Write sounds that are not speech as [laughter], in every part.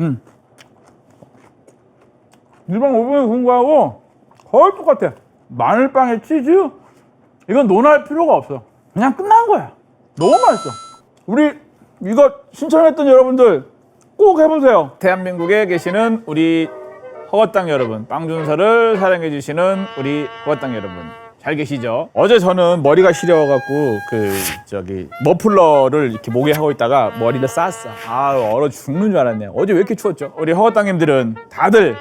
음. 일반 오븐에 구운 거하고 거의 똑같아. 마늘빵에 치즈? 이건 논할 필요가 없어. 그냥 끝난 거야. 너무 맛있어. 우리 이거 신청했던 여러분들 꼭 해보세요. 대한민국에 계시는 우리 허거땅 여러분, 빵준서를 사랑해 주시는 우리 허거땅 여러분. 잘 계시죠? 어제 저는 머리가 시려갖고 그 저기 머플러를 이렇게 목에 하고 있다가 머리를 쌌어. 아 얼어 죽는 줄 알았네. 어제 왜 이렇게 추웠죠? 우리 허거땅님들은 다들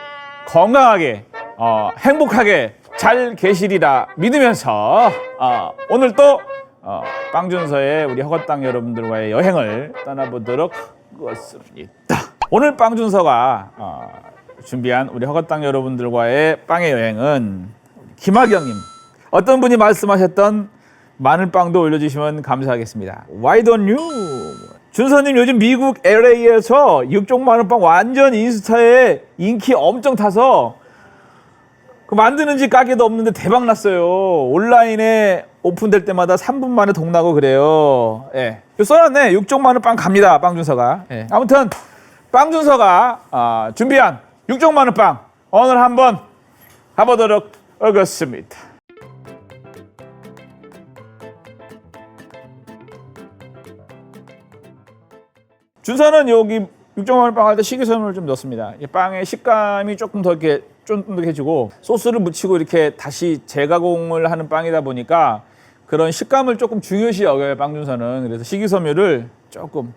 건강하게 어, 행복하게 잘 계시리라 믿으면서 어, 오늘 또 어, 빵준서의 우리 허거땅 여러분들과의 여행을 떠나보도록 하겠습니다. 오늘 빵준서가 어, 준비한 우리 허거땅 여러분들과의 빵의 여행은 김학영님 어떤 분이 말씀하셨던 마늘빵도 올려주시면 감사하겠습니다. Why don't you? 준서님 요즘 미국 LA에서 육종 마늘빵 완전 인스타에 인기 엄청 타서 그 만드는 집 가게도 없는데 대박 났어요. 온라인에 오픈될 때마다 3분 만에 동나고 그래요. 예. 써놨네. 육종 마늘빵 갑니다. 빵준서가. 예. 아무튼 빵준서가 아, 준비한 육종 마늘빵 오늘 한번 가보도록 하겠습니다. 준서는 여기 육종마늘빵 할 때 식이섬유를 좀 넣습니다. 이 빵의 식감이 조금 더 이렇게 쫀득해지고 소스를 묻히고 이렇게 다시 재가공을 하는 빵이다 보니까 그런 식감을 조금 중요시 여겨요 빵준서는 그래서 식이섬유를 조금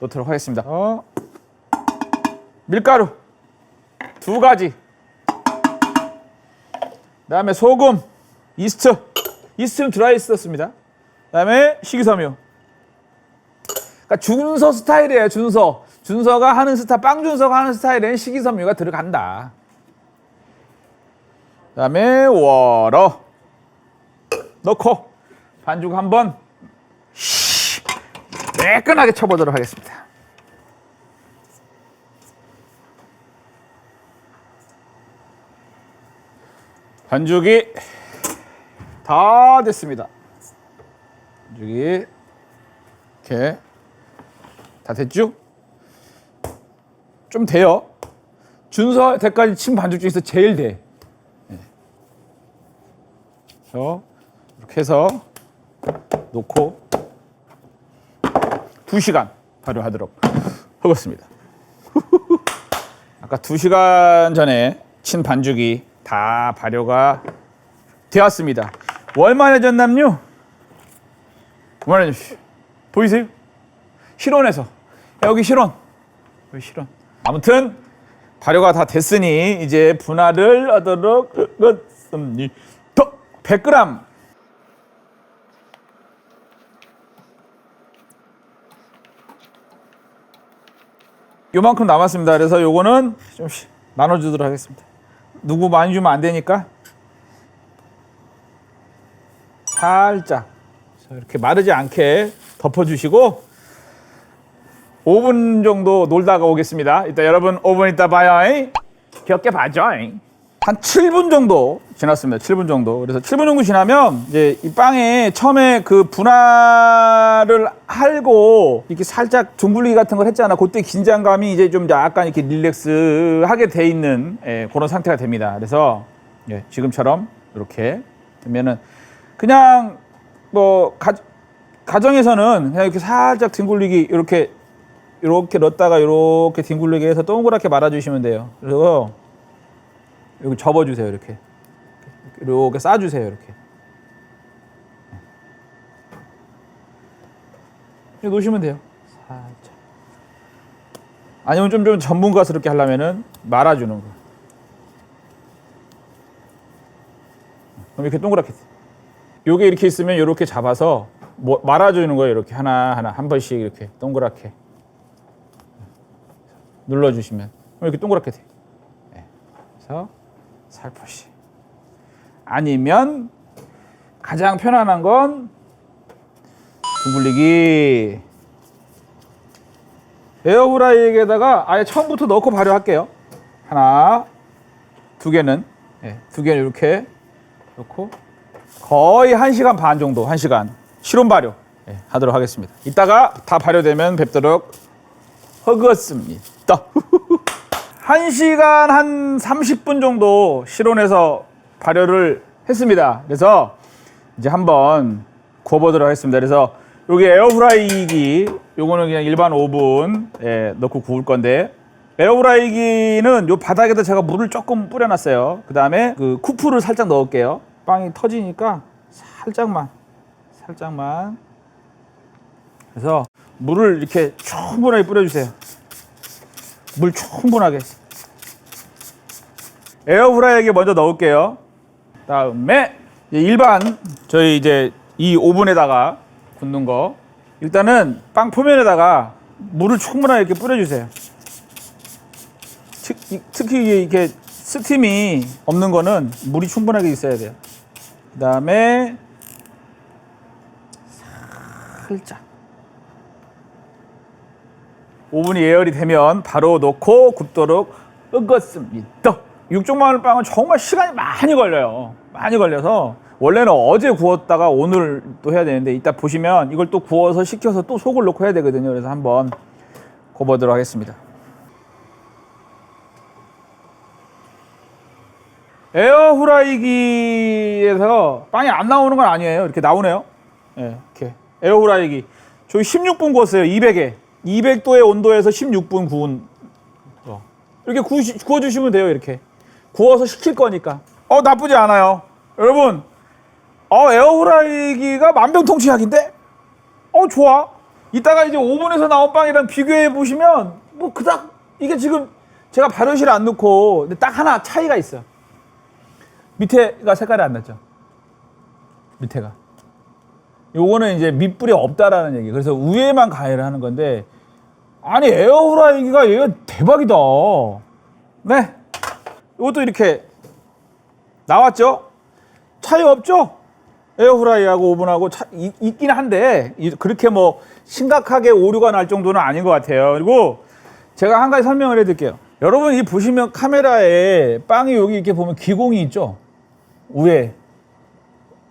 넣도록 하겠습니다. 어. 밀가루 두 가지. 그다음에 소금, 이스트, 이스트는 드라이 이스트였습니다. 그다음에 식이섬유. 그러니까 준서 스타일이에요. 준서. 준서가 하는 스타일, 빵준서가 하는 스타일엔 식이섬유가 들어간다. 그 다음에 월어 넣고 반죽 한번 매끈하게 쳐보도록 하겠습니다. 반죽이 다 됐습니다. 반죽이 이렇게 다 됐죠? 좀 돼요. 준서 때까지 친 반죽 중에서 제일 돼. 네. 이렇게 해서 놓고 2시간 발효하도록 하겠습니다. 아까 2시간 전에 친 반죽이 다 발효가 되었습니다. 얼마나 전남요? 얼마나 전 보이세요? 실온에서. 여기 실온. 여기 실온. 아무튼 발효가 다 됐으니 이제 분할을 하도록 하겠습니다. 100g 요만큼 남았습니다. 그래서 요거는 좀 나눠주도록 하겠습니다. 누구 많이 주면 안 되니까. 살짝. 이렇게 마르지 않게 덮어주시고 5분 정도 놀다가 오겠습니다. 이따 여러분 5분 있다 봐요. 귀엽게 봐줘. 한 7분 정도 지났습니다. 7분 정도. 그래서 7분 정도 지나면 이제 이 빵에 처음에 그 분할을 할고 이렇게 살짝 둥글리기 같은 걸 했잖아. 그때 긴장감이 이제 좀 약간 이렇게 릴렉스 하게 돼 있는 예, 그런 상태가 됩니다. 그래서 예, 지금처럼 이렇게 되면은 그냥 뭐 가, 가정에서는 그냥 이렇게 살짝 둥글리기 이렇게 이렇게 넣었다가 이렇게 뒹굴리게 해서 동그랗게 말아주시면 돼요. 그리고 여기 접어주세요. 이렇게 이렇게 싸주세요. 이렇게 이렇게 놓으시면 돼요. 살짝. 아니면 좀 좀 전문가스럽게 하려면은 말아주는 거. 그럼 이렇게 동그랗게. 요게 이렇게 있으면 이렇게 잡아서 뭐 말아주는 거예요. 이렇게 하나 하나 한 번씩 이렇게 동그랗게. 눌러주시면 이렇게 동그랗게 돼요. 네. 그래서 살포시. 아니면 가장 편안한 건 둥글리기. 에어프라이기에다가 아예 처음부터 넣고 발효할게요. 하나, 두 개는 네, 두 개는 이렇게 넣고 거의 한 시간 반 정도, 한 시간 실온 발효 네, 하도록 하겠습니다. 이따가 다 발효되면 뵙도록 하겠습니다. 1시간 [laughs] 한 30분 정도 실온에서 발효를 했습니다. 그래서 이제 한번 구워보도록 하겠습니다. 그래서 여기 에어프라이기 요거는 그냥 일반 오븐 에 넣고 구울 건데 에어프라이기는 요 바닥에다 제가 물을 조금 뿌려놨어요. 그 다음에 그 쿠프를 살짝 넣을게요. 빵이 터지니까 살짝만 살짝만 그래서 물을 이렇게 충분하게 뿌려주세요. 물 충분하게. 에어프라이기에 먼저 넣을게요. 다음에 일반 저희 이제 이 오븐에다가 굽는 거 일단은 빵 표면에다가 물을 충분하게 이렇게 뿌려주세요. 특히 이렇게 스팀이 없는 거는 물이 충분하게 있어야 돼요. 그 다음에 살짝 오븐이 예열이 되면 바로 넣고 굽도록 끓였습니다. 육종 마늘빵은 정말 시간이 많이 걸려요. 많이 걸려서 원래는 어제 구웠다가 오늘 또 해야 되는데 이따 보시면 이걸 또 구워서 식혀서 또 속을 넣고 해야 되거든요. 그래서 한번 구워보도록 하겠습니다. 에어프라이기에서 빵이 안 나오는 건 아니에요. 이렇게 나오네요. 예, 이렇게 에어프라이기. 저희 16분 구웠어요. 200에 200도의 온도에서 16분 구운 거. 이렇게 구우시, 구워주시면 돼요. 이렇게 구워서 식힐 거니까. 어 나쁘지 않아요. 여러분, 어 에어프라이기가 만병통치약인데? 어 좋아. 이따가 이제 오븐에서 나온 빵이랑 비교해 보시면 뭐 그닥 이게 지금 제가 발효실 안 넣고 근데 딱 하나 차이가 있어요. 밑에가 색깔이 안 났죠. 밑에가. 요거는 이제 밑불이 없다라는 얘기. 그래서 위에만 가열을 하는 건데 아니 에어프라이기가 얘가 대박이다. 네. 이것도 이렇게 나왔죠? 차이 없죠? 에어프라이하고 오븐하고 차, 이- 있긴 한데 이- 그렇게 뭐 심각하게 오류가 날 정도는 아닌 것 같아요. 그리고 제가 한 가지 설명을 해드릴게요. 여러분 이 보시면 카메라에 빵이 여기 이렇게 보면 기공이 있죠? 위에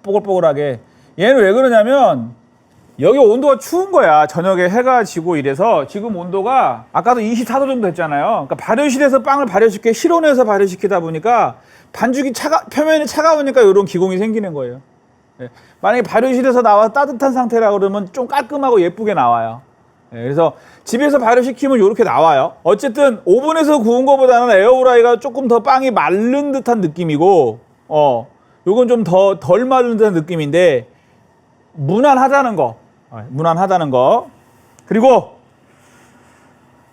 뽀글뽀글하게 얘는 왜 그러냐면 여기 온도가 추운 거야. 저녁에 해가 지고 이래서 지금 온도가 아까도 24도 정도 됐잖아요. 그러니까 발효실에서 빵을 발효시켜 실온에서 발효시키다 보니까 반죽이 차가 표면이 차가우니까 이런 기공이 생기는 거예요. 예. 만약에 발효실에서 나와서 따뜻한 상태라 그러면 좀 깔끔하고 예쁘게 나와요. 예, 그래서 집에서 발효시키면 이렇게 나와요. 어쨌든 오븐에서 구운 것보다는 에어프라이가 조금 더 빵이 마른 듯한 느낌이고, 어, 요건 좀 더 덜 마른 듯한 느낌인데 무난하다는 거, 어, 무난하다는 거. 그리고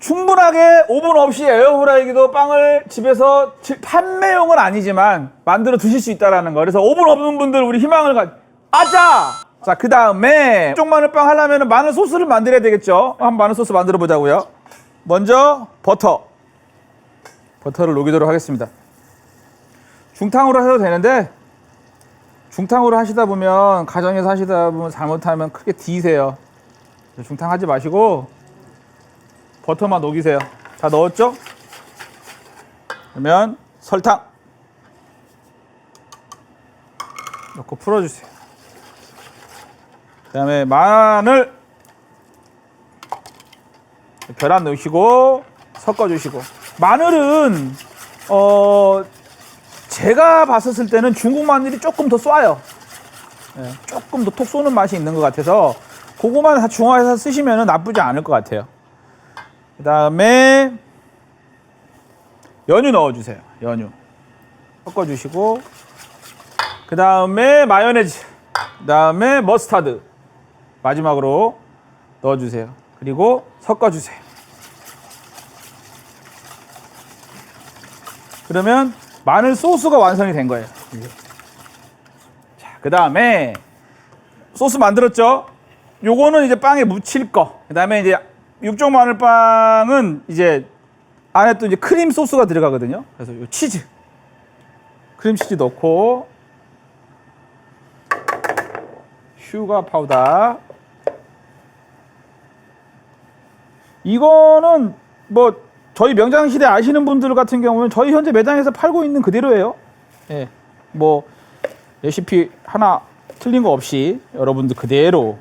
충분하게 오븐 없이 에어프라이기도 빵을 집에서 지- 판매용은 아니지만 만들어 드실 수 있다라는 거. 그래서 오븐 없는 분들 우리 희망을 가. 아자! 자, 그 다음에 쪽 마늘빵 하려면 마늘 소스를 만들어야 되겠죠? 한번 마늘 소스 만들어 보자고요. 먼저 버터. 버터를 녹이도록 하겠습니다. 중탕으로 해도 되는데 중탕으로 하시다 보면 가정에서 하시다 보면 잘못하면 크게 디세요. 중탕 하지 마시고 버터만 녹이세요. 다 넣었죠? 그러면 설탕 넣고 풀어주세요. 그다음에 마늘 계란 넣으시고 섞어주시고 마늘은 어 제가 봤었을 때는 중국 마늘이 조금 더 쏴요. 예, 조금 더 톡 쏘는 맛이 있는 것 같아서 다 중화해서 쓰시면 나쁘지 않을 것 같아요. 그 다음에 연유 넣어주세요. 연유 섞어주시고 그 다음에 마요네즈 그 다음에 머스타드 마지막으로 넣어주세요. 그리고 섞어주세요. 그러면 마늘 소스가 완성이 된 거예요. 자, 그 다음에 소스 만들었죠? 요거는 이제 빵에 묻힐 거. 그 다음에 이제 육종 마늘빵은 이제 안에 또 이제 크림 소스가 들어가거든요. 그래서 요 치즈. 크림 치즈 넣고 슈가 파우더. 이거는 뭐 저희 명장시대 아시는 분들 같은 경우는 저희 현재 매장에서 팔고 있는 그대로예요. 예. 뭐 레시피 하나 틀린 거 없이 여러분들 그대로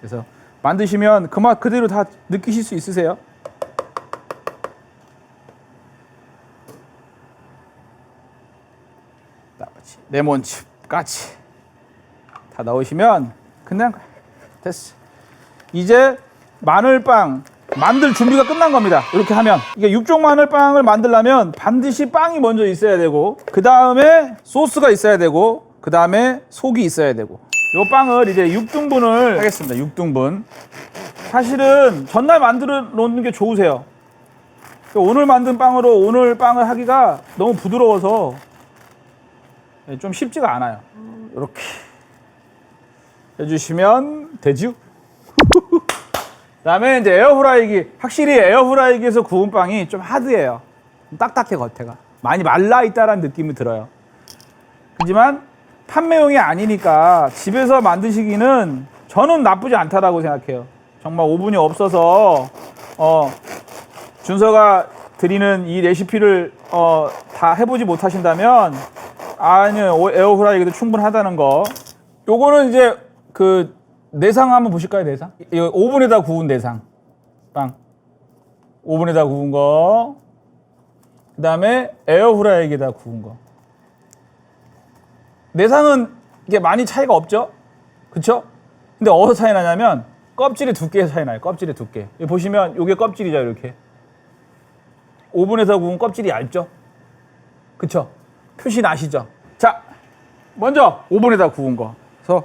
그래서 만드시면 그 맛 그대로 다 느끼실 수 있으세요. 레몬즙 까치 다 넣으시면 그냥 됐어. 이제 마늘빵 만들 준비가 끝난 겁니다. 이렇게 하면 이게 육종 마늘빵을 만들려면 반드시 빵이 먼저 있어야 되고 그 다음에 소스가 있어야 되고 그 다음에 속이 있어야 되고 이 빵을 이제 6등분을 하겠습니다. 6등분. 사실은 전날 만들어 놓는 게 좋으세요. 오늘 만든 빵으로 오늘 빵을 하기가 너무 부드러워서 좀 쉽지가 않아요. 이렇게 해주시면 되죠. 그다음에 이제 에어프라이기 확실히 에어프라이기에서 구운 빵이 좀 하드해요. 좀 딱딱해 겉에가 많이 말라 있다라는 느낌이 들어요. 하지만 판매용이 아니니까 집에서 만드시기는 저는 나쁘지 않다라고 생각해요. 정말 오븐이 없어서 어 준서가 드리는 이 레시피를 어, 다 해보지 못하신다면 아니요 오- 에어프라이기도 충분하다는 거. 요거는 이제 그 내상 한번 보실까요 내상? 이 오븐에다 구운 내상 빵. 오븐에다 구운 거. 그 다음에 에어프라이기에다 구운 거. 내상은 이게 많이 차이가 없죠? 그쵸? 근데 어디서 차이 나냐면 껍질의 두께에서 차이 나요. 껍질의 두께. 여기 보시면 이게 껍질이죠, 이렇게. 오븐에서 구운 껍질이 얇죠? 그쵸? 표시 나시죠? 자, 먼저 오븐에다 구운 거. 그래서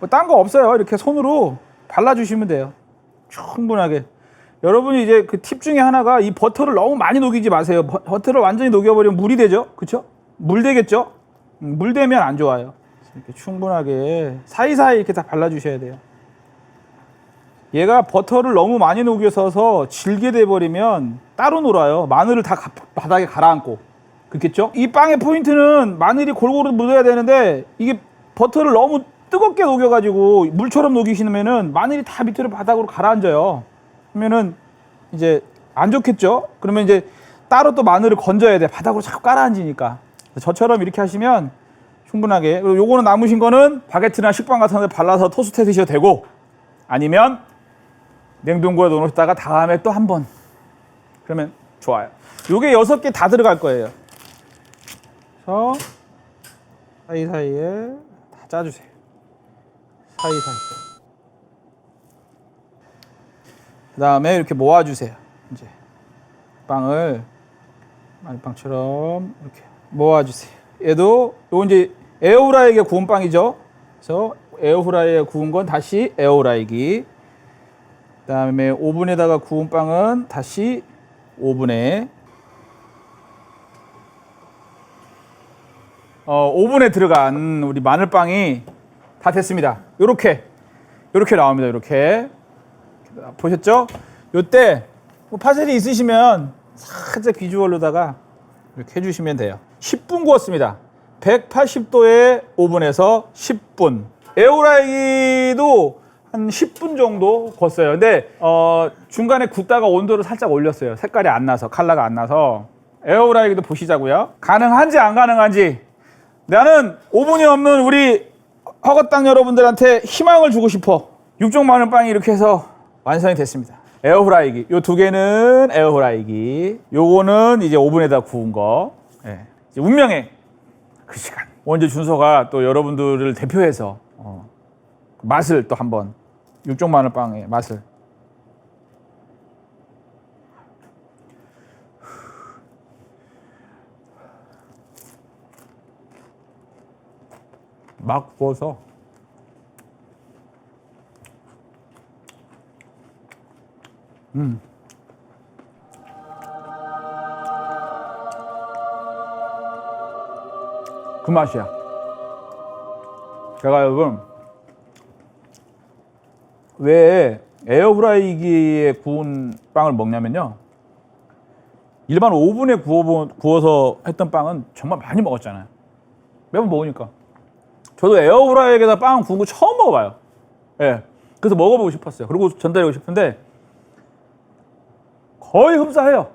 뭐 딴 거 없어요. 이렇게 손으로 발라주시면 돼요. 충분하게. 여러분이 이제 그 팁 중에 하나가 이 버터를 너무 많이 녹이지 마세요. 버- 버터를 완전히 녹여버리면 물이 되죠? 그쵸? 물 되겠죠? 음, 물 되면 안 좋아요. 이렇게 충분하게 사이사이 이렇게 다 발라주셔야 돼요. 얘가 버터를 너무 많이 녹여서서 질게 돼버리면 따로 놀아요. 마늘을 다 가- 바닥에 가라앉고. 그렇겠죠? 이 빵의 포인트는 마늘이 골고루 묻어야 되는데 이게 버터를 너무 뜨겁게 녹여가지고 물처럼 녹이시면은 마늘이 다 밑으로 바닥으로 가라앉아요. 그러면은 이제 안 좋겠죠? 그러면 이제 따로 또 마늘을 건져야 돼. 바닥으로 자꾸 가라앉으니까. 저처럼 이렇게 하시면 충분하게. 그리고 요거는 남으신 거는 바게트나 식빵 같은 데 발라서 토스트 해 드셔도 되고 아니면 냉동고에 넣어놓다가 다음에 또 한 번. 그러면 좋아요. 요게 여섯 개 다 들어갈 거예요. 그래서 사이사이에 다 짜주세요. 사이사이. 그 다음에 이렇게 모아주세요. 이제 빵을 마늘빵처럼 이렇게 모아주세요. 얘도 요 이제 에어프라이기에 구운 빵이죠. 그래서 에어프라이기에 구운 건 다시 에어프라이기. 그다음에 오븐에다가 구운 빵은 다시 오븐에 어, 오븐에 들어간 우리 마늘빵이 다 됐습니다. 요렇게 요렇게 나옵니다. 요렇게 보셨죠? 요때 뭐 파슬리 있으시면 살짝 비주얼로다가 이렇게 해주시면 돼요. 10분 구웠습니다. 180도의 오븐에서 10분. 에어라이기도 한 10분 정도 구웠어요. 근데 어, 중간에 굽다가 온도를 살짝 올렸어요. 색깔이 안 나서 칼라가 안 나서 에어라이기도 보시자고요. 가능한지 안 가능한지 나는 오븐이 없는 우리 허거땅 여러분들한테 희망을 주고 싶어. 육종 마늘 빵이 이렇게 해서 완성이 됐습니다. 에어프라이기. 요 두 개는 에어프라이기. 요거는 이제 오븐에다 구운 거. 예. 이제 운명의 그 시간. 원재 준서가 또 여러분들을 대표해서 어, 맛을 또 한번 육종 마늘 빵의 맛을 막 구워서 그 맛이야. 제가 여러분 왜 에어프라이기에 구운 빵을 먹냐면요. 일반 오븐에 구워 구워서 했던 빵은 정말 많이 먹었잖아요. 매번 먹으니까. 저도 에어프라이기에다 빵 구운 거 처음 먹어봐요. 예. 그래서 먹어보고 싶었어요. 그리고 전달하고 싶은데 거의 흡사해요.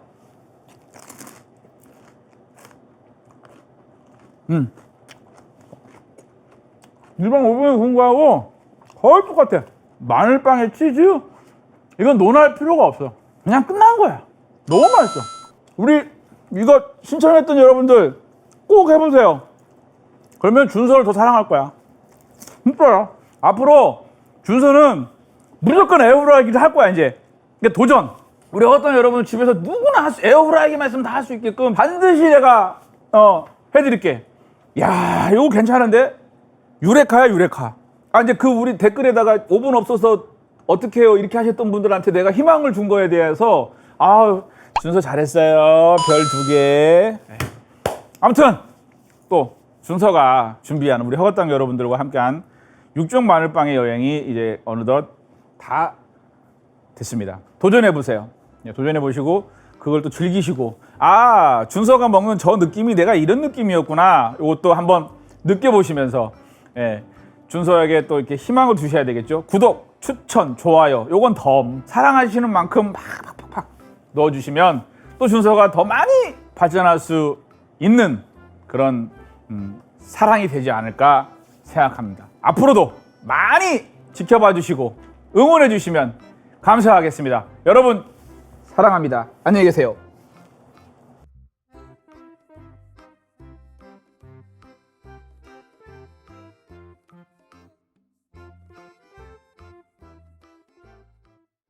음. 일반 오븐에 구운 거하고 거의 똑같아. 마늘빵에 치즈? 이건 논할 필요가 없어. 그냥 끝난 거야. 너무 맛있어. 우리 이거 신청했던 여러분들 꼭 해보세요. 그러면 준서를 더 사랑할 거야. 진짜요. 앞으로 준서는 무조건 에어프라이기를 할 거야 이제. 그러니까 도전. 우리 어떤 여러분 집에서 누구나 할 수, 에어프라이기만 있으면 다 할 수 있게끔 반드시 내가 어 해드릴게. 야, 이거 괜찮은데? 유레카야 유레카. 아 이제 그 우리 댓글에다가 오븐 없어서 어떻게 해요 이렇게 하셨던 분들한테 내가 희망을 준 거에 대해서 아 준서 잘했어요 별 두 개. 아무튼 또 준서가 준비한 우리 허거땅 여러분들과 함께한 육종 마늘빵의 여행이 이제 어느덧 다 됐습니다. 도전해 보세요. 도전해 보시고 그걸 또 즐기시고 아 준서가 먹는 저 느낌이 내가 이런 느낌이었구나. 이것도 한번 느껴보시면서 예, 준서에게 또 이렇게 희망을 주셔야 되겠죠. 구독, 추천, 좋아요. 요건 덤 사랑하시는 만큼 팍팍팍팍 넣어주시면 또 준서가 더 많이 발전할 수 있는 그런 음, 사랑이 되지 않을까 생각합니다. 앞으로도 많이 지켜봐 주시고 응원해 주시면 감사하겠습니다. 여러분 사랑합니다. 안녕히 계세요.